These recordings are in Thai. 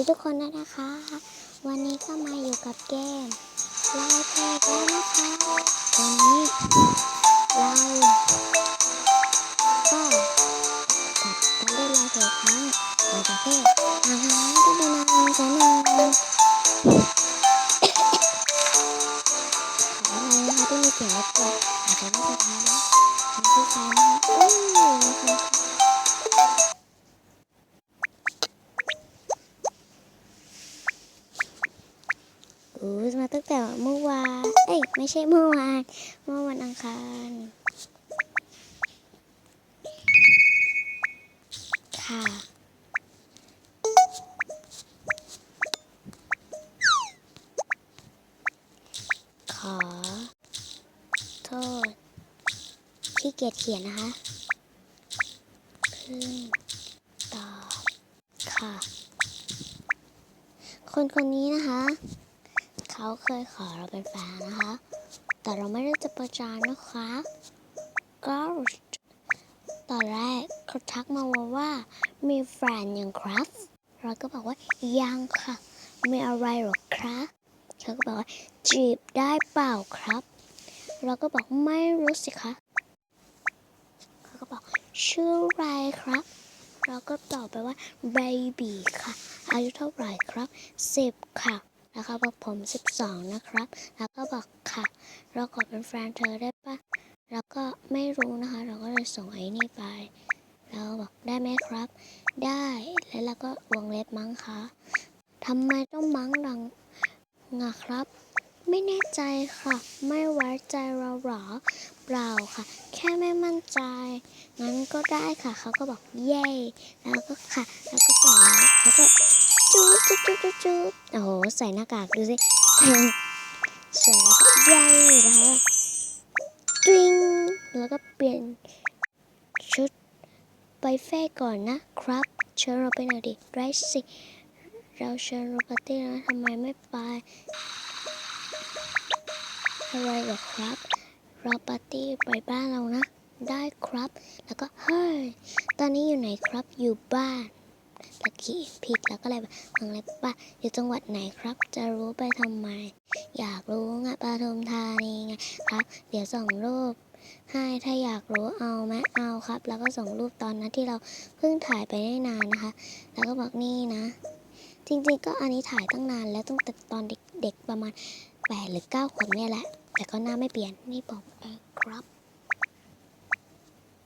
ดีทุกคนด้วยนะคะ วันนี้ก็มาอยู่กับเกมไลฟ์เพลแล้วนะคะวันนี้เราก็กลับมาเล่นไลฟ์เพลย์ครั้งหลังจากที่อาหารก็ไปนานแสนนานอะไรนะคะที่มีเสียงรบกวนอาจจะไม่สบายทำที่ใช้นะคะโอ้ยนะคะ ตั้งแต่เมื่อวาน เอ้ย ไม่ใช่เมื่อวาน เมื่อวันอังคารค่ะขอ โทษที่เกียจเขียนนะคะเพิ่งตอบค่ะ คนคนนี้นะคะ เขาเคยขอเราเป็นแฟนนะคะ แต่เราไม่ได้จะประจานนะคะ ก็ตอนแรกเขาทักมาว่าวามีแฟนยังครับ เราก็บอกว่ายังค่ะมีอะไรหรอครับเขาก็บอกว่าจีบได้เปล่าครับ เราก็บอกไม่รู้สิคะเขาก็บอกชื่ออะไรครับ เราก็ตอบไปว่า baby ค่ะ อายุเท่าไหร่ครับสิบค่ะ แล้วเขาบอกผมสิบสองนะครับ แล้วก็บอกค่ะ เราขอเป็นแฟนเธอได้ปะแล้วก็ไม่รู้นะคะ เราก็เลยส่งไอ้นี่ไปแล้วบอกได้ไหมครับ ได้แล้วเราก็วงเล็บมั้งคะทำไมต้องมั้งดังงะครับ ไม่แน่ใจค่ะ ไม่ไว้ใจเราหรอเปล่าค่ะ แค่ไม่มั่นใจงั้นก็ได้ค่ะเขาก็บอกเย่แล้วก็ค่ะ แล้วก็ส่งแล้วก็ จุ๊บจุ๊บจุ๊บจุ๊บจุ๊บโอ้โหใส่หน้ากากดูสิเสร็จแล้วก็เย่นะคะตริงแล้วก็เปลี่ยนชุดไปเฟ่ก่อนนะครับ เชิญเราไปหน่อยดิไรสิเราเชิญโรปาร์ตี้นะทำไมไม่ไปอะไรหรอครับเราปาร์ตี้ไปบ้านเรานะ ได้ครับ แล้วก็เฮ้ย ตอนนี้อยู่ไหนครับ อยู่บ้านตะกี้ผิด แล้วก็เลยแบบฟังเลยป้าอยู่จังหวัดไหนครับ จะรู้ไปทำไม อยากรู้ไงปทุมธานีไงครับ เดี๋ยวส่งรูปให้ถ้าอยากรู้เอาไหมเอาครับ แล้วก็ส่งรูปตอนนั้นที่เราเพิ่งถ่ายไปได้นานนะคะ แล้วก็บอกนี่นะ จริงๆก็อันนี้ถ่ายตั้งนานแล้วตั้งแต่ตอนเด็กๆประมาณแปดหรือเก้าขวบเนี่ยแหละ แต่ก็หน้าไม่เปลี่ยนนี่บอกเองครับ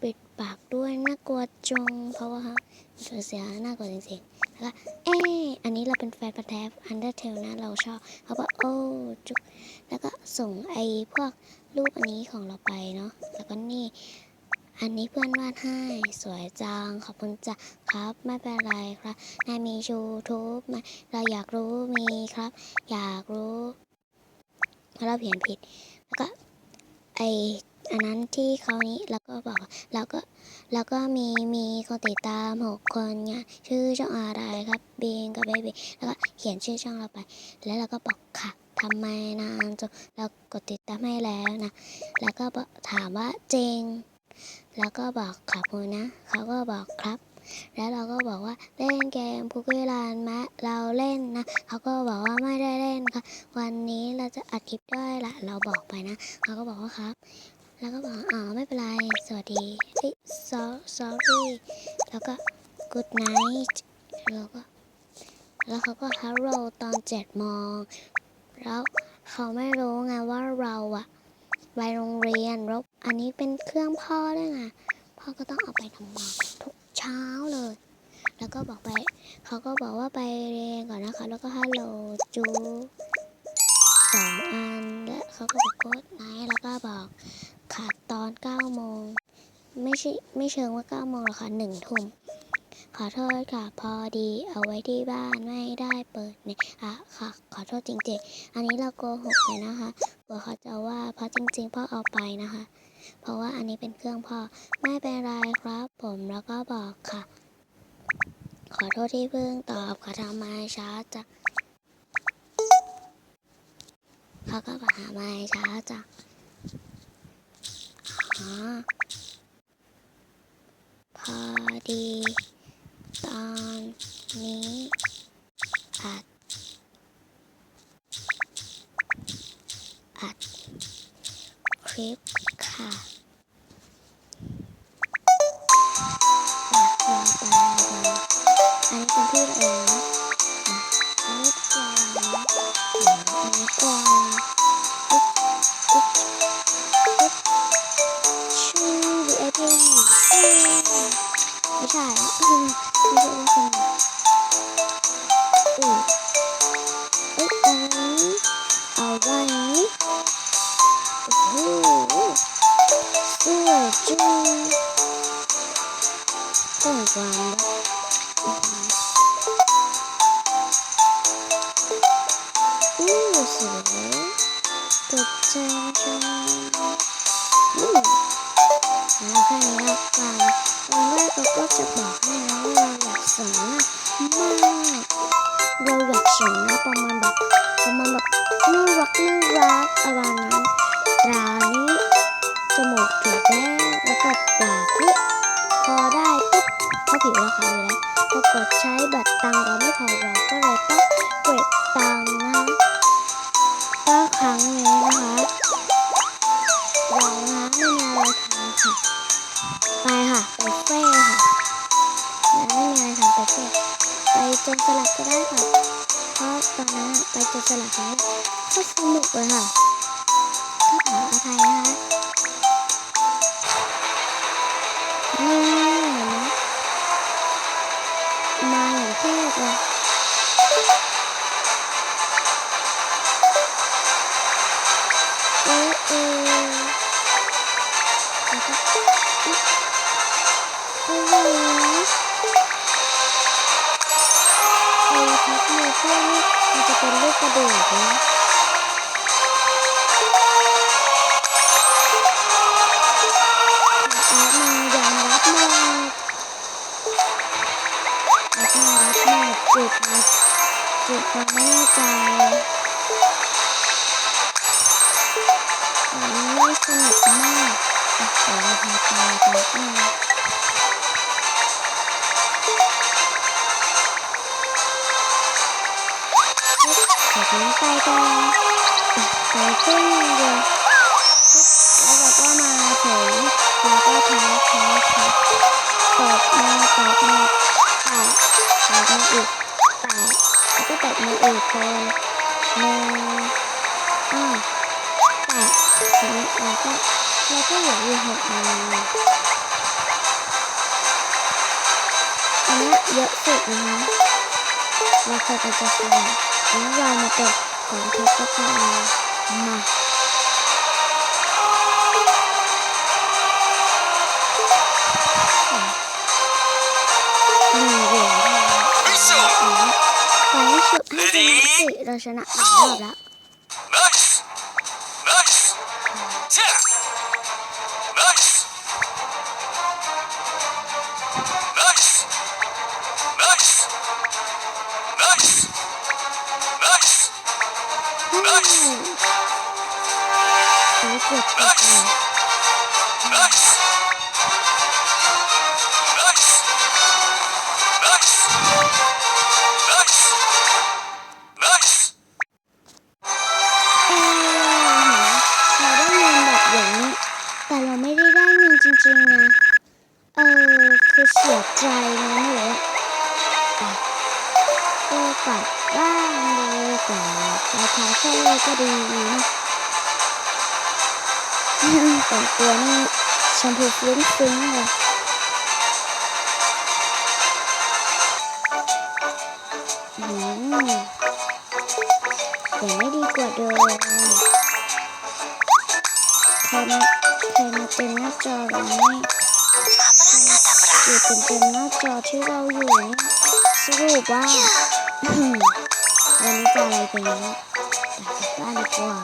ปิดปากด้วยน่ากลัวจงเพราะว่าเธอเสียน่ากลัวจริงๆ แล้วก็เอออันนี้เราเป็นแฟนพันธ์แท้อันเดอร์เทลนะเราชอบเขาบอกโอ้จุกแล้วก็ส่งไอ้พวกรูปอันนี้ของเราไปเนาะแล้วก็นี่ อันนี้เพื่อนวาดให้สวยจังขอบคุณจ้ะครับไม่เป็นไรครับนายมียูทูบไหมเราอยากรู้มีครับ อยากรู้เราเขียนผิดแล้วก็ไอ อันนั้นที่เขานี้แล้วก็บอกแล้วก็แล้วก็มีมีคนติดตามหกคนเนี่ยชื่อช่องอะไรครับบีงกับเบบีแล้วก็เขียนชื่อช่องเราไป แล้วเราก็บอกค่ะทำไมนานจนเรากดติดตามให้แล้วนะ แล้วก็บอกถามว่าจริง แล้วก็บอกขอบคุณนะ เขาก็บอกครับ แล้วเราก็บอกว่าเล่นเกมพุกเวลานมะเราเล่นนะ เขาก็บอกว่าไม่ได้เล่นค่ะ วันนี้เราจะอัดคลิปด้วยละเราบอกไปนะ เขาก็บอกว่าครับ แล้วก็บอกอ๋อไม่เป็นไร สวัสดีเอ้ย so- sorry แล้วก็ good night แล้วก็ แล้วเขาก็ hello ตอนเจ็ดโมงแล้วเขาไม่รู้ไงว่าเราอะไปโรงเรียนแล้วอันนี้เป็นเครื่องพ่อด้วยไงพ่อก็ต้องเอาไปทำงานทุกเช้าเลย แล้วก็บอกไป เขาก็บอกว่าไปเรียนก่อนนะคะ แล้วก็ฮัลโหลจูสองอัน และเขาก็บอกกดไนแล้วก็บอก ขาดตอนเก้าโมงไม่ใช่ไม่เชิงว่าเก้าโมงหรอกค่ะหนึ่งทุ่มขอโทษค่ะ พอดีเอาไว้ที่บ้านไม่ได้เปิดเนี่ยอะค่ะ ขอโทษจริงๆ อันนี้เราโกหกเลยนะคะกลัวเขาจะว่าเพราะจริงๆพ่อเอาไปนะคะ เพราะว่าอันนี้เป็นเครื่องพ่อไม่เป็นไรครับ ผมแล้วก็บอกค่ะ ขอโทษที่เพิ่งตอบค่ะทำไมช้าจังเขาก็บอกทำไมช้าจังา พอดี ตอนนี้อัด อัด คลิปค่ะ เอ เราอยากสอนนะประมาณแบบประมาณแบบน่ารักน่ารักอะไรนั้นตรานี้จมูกถูกแล้วแล้วก็ปากนี่พอได้ปุ๊บเพราผิวราขาวอยู่แล้วพอกดใช้แบตรตังเราไม่พอเราก็เลยต้องเก็บตังนะก็ครั้งนี้นะคะเรานะไม่มีอะไรทำค่ะไปค่ะไปเฟ่ค่ะไม่มีอะไรทำไปเฟ่ไปจนสลัดก็ได้ค่ะ เพราะตอนนั้นไปจนสลัดแล้วก็สนุกเลยค่ะก็ขออภัยนะคะนี่เห็นไหมมาอย่างเทพเลยเอ๊ะเอ๊ะอุ๊ยโอ้โหเอ พับมือเพื่อนนี่มันจะเป็นลูกกระดูกนะแอดมายอมรับหมดแอดมารับหมดจุดนะจุดความไม่แน่ใจอันนี้สนุกมากอะเดี๋ยวเราพาไปกันอะ ขอทิ้งไปกันไปขึ้นเรือแล้วเราก็มาถึงแล้วก็แพ้แพ้แพ้ตบมือตบมือแตะตบมืออีกตะแล้วก็ตบมืออีกคนหนึ่งอ้าวแตะทีนี้เราก็เราก็เหลืออยู่หกมืออันนี้เยอะสุดนะคะเราเคยไปเจอกัน แล้วเรามาตกของเทปก็พอมาหนึ่งเหรียญ แบบอย่างนี้แต่เราไม่ได้ได้เงินจริงๆนะเออ คือเสียใจนะไม่รู้อะไปก็กลับบ้า นเลยกว่าคาเฟ่ก็ดีนะแต่งตัวนี่ชมพูฟุ้งฟิ้งเลยอืมอย่างไม่ดีกว่าเดิมใครมาใครมาเต็มหน้าจอเรานี่อยู่เต็มเต็มหน้าจอที่เราอยู่นี่สรุปว่า วันนี้จะอะไรไปนี้กลับบ้านดีกว่า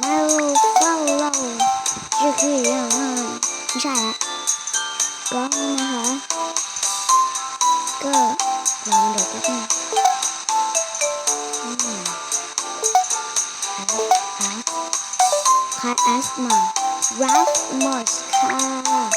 ไม่รู้เฝ้าเราจะคือยังไงไม่ใช่ละก็นะคะก็ลองเดี๋ยวก็ได้อืมคาแอสมารัฟมอสค่ะ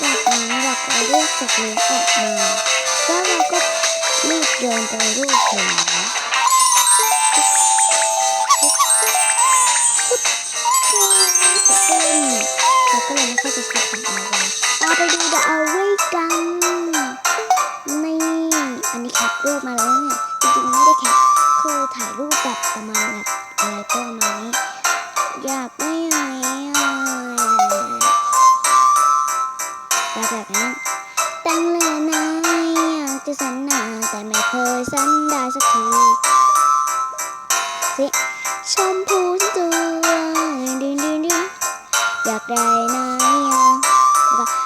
จากนั้นเราก็เรียกสัตว์เลี้ออกมาแล้วเราก็รีบโยนไปลูกหัวซึ่งเราก็เลยไม่ค่อยจะคิดของอะไรเอาไปดูดาไว้กันนี่อันนี้แคปรูปมาแล้วเนี่ยจริงๆไม่ได้แคปคือถ่ายรูปแบบประมาณแบบ แบบนั้น ตั้งเลยนะอยากจะสันนาแต่ไม่เคยสันได้สักทีสิชมพูตัวดึงดึงดึงอยากได้นะอยากแล้วก็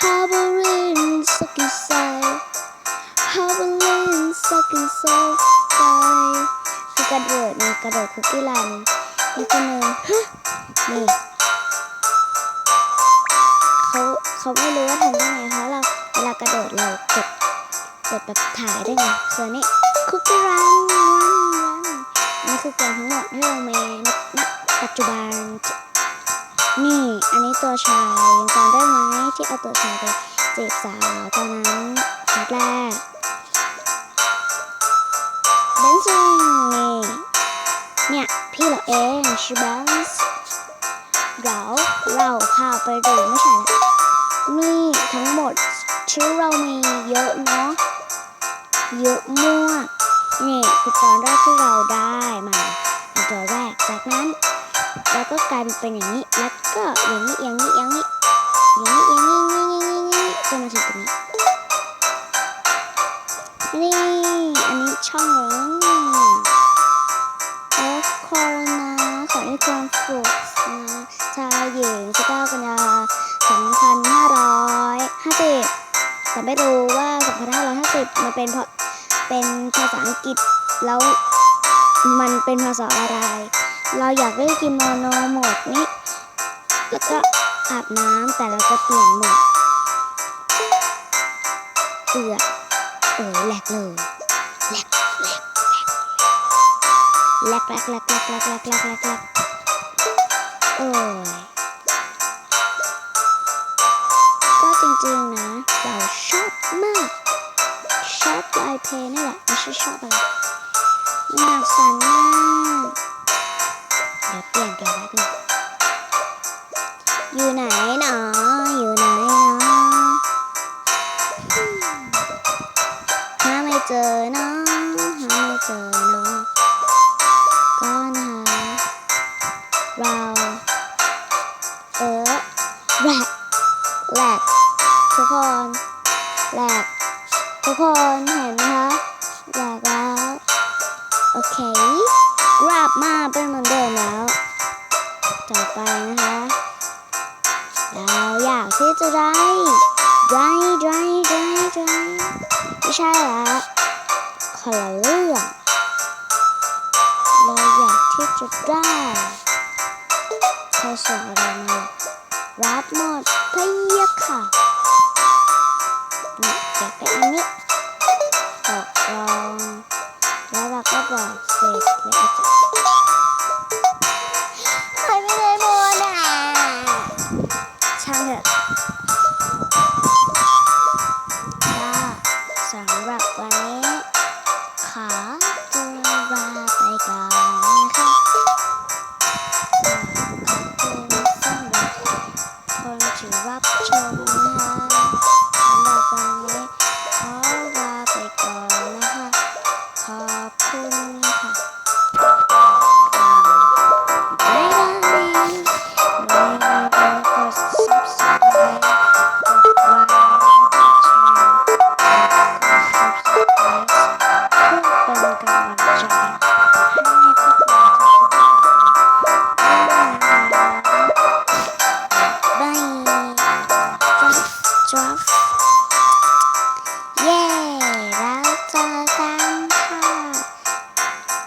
How about rain suck inside How about rain suck inside คือกระโดดนี่กระโดดคุกกี้รันนี่คนหนึ่งฮะนี่ เขาไม่รู้ว่าทำได้ไงเพราะเราเวลากระโดดเรากดกดแบบถ่ายได้ไงส่วนนี้คุกกี้รันรันรันนี่คือเกมทั้งหมดที่เรามีณปัจจุบัน นี่ อันนี้ตัวชายยังจำได้ไหมที่เอาตัวชายไปจีบสาวตอนนั้นครั้งแรกเบนซิงนี่เนี่ยพี่เราเองชื่อเบนส์เดี๋ยวเราพาไปดูไม่ใช่ละ นี่ทั้งหมดชื่อเรามีเยอะเนาะเยอะมากนี่คือตอนแรกที่เราได้มาเป็นตัวแรกจากนั้นแล้วก็กลายเป็นอย่างนี้แล้วก็อย่างนี้อย่างนี้อย่างนี้อย่างนี้อย่างนี้อย่างนี้อย่างนี้จนมาถึงตรงนี้นี่อันนี้ช่องเหรอแล้วโคโรนาขอให้ความสุขนะชายหญิง19กันยา 2550 แต่ไม่รู้ว่า 2550 มันเป็นเพราะเป็นภาษาอังกฤษแล้วมันเป็นภาษาอะไร เราอยากได้กิโมโนหมดนี้ แล้วก็อาบน้ำแต่เราจะเปลี่ยนหมดเอือเออแหลกเลยแหลกแหลกแหลกแหลกแหลกแหลกแหลกแหลกแหลกแหลกแหลกโอ้ย จริงนะ เราชอบมากชอบลายเพลงนี่แหละไม่ใช่ชอบอะไรหนักสั่นมากเดี๋ยวเปลี่ยนกันแป๊บนึงอยู่ไหนเนาะอยู่ไหนเนาะหาไม่เจอเนาะหาไม่เจอเนาะาอยากที่จะได้ ได้ได้ได้ได้ไม่ใช่ละคนละเรื่องเราอยากที่จะได้ใครส่งอะไรมารับหมดพะยะค่ะนี่อยากได้อันนี้ตกลงแล้วเราก็บอกเสร็จแล้ว